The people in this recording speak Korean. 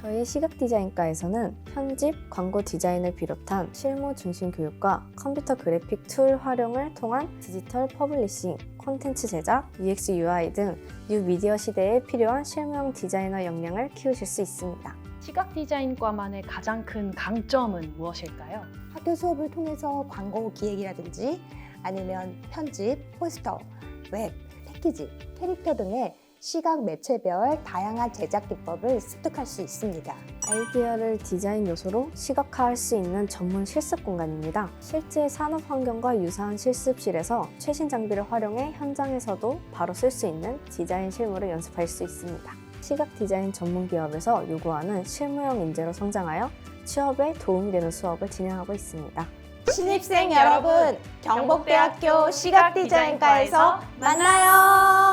저희 시각 디자인과에서는 편집, 광고 디자인을 비롯한 실무 중심 교육과 컴퓨터 그래픽 툴 활용을 통한 디지털 퍼블리싱, 콘텐츠 제작, UX, UI 등 뉴 미디어 시대에 필요한 실무용 디자이너 역량을 키우실 수 있습니다. 시각 디자인과만의 가장 큰 강점은 무엇일까요? 학교 수업을 통해서 광고 기획이라든지 아니면 편집, 포스터, 웹, 패키지, 캐릭터 등의 시각 매체별 다양한 제작 기법을 습득할 수 있습니다. 아이디어를 디자인 요소로 시각화할 수 있는 전문 실습 공간입니다. 실제 산업 환경과 유사한 실습실에서 최신 장비를 활용해 현장에서도 바로 쓸 수 있는 디자인 실무를 연습할 수 있습니다. 시각 디자인 전문 기업에서 요구하는 실무형 인재로 성장하여 취업에 도움이 되는 수업을 진행하고 있습니다. 신입생 여러분, 경북대학교 시각디자인과에서 만나요.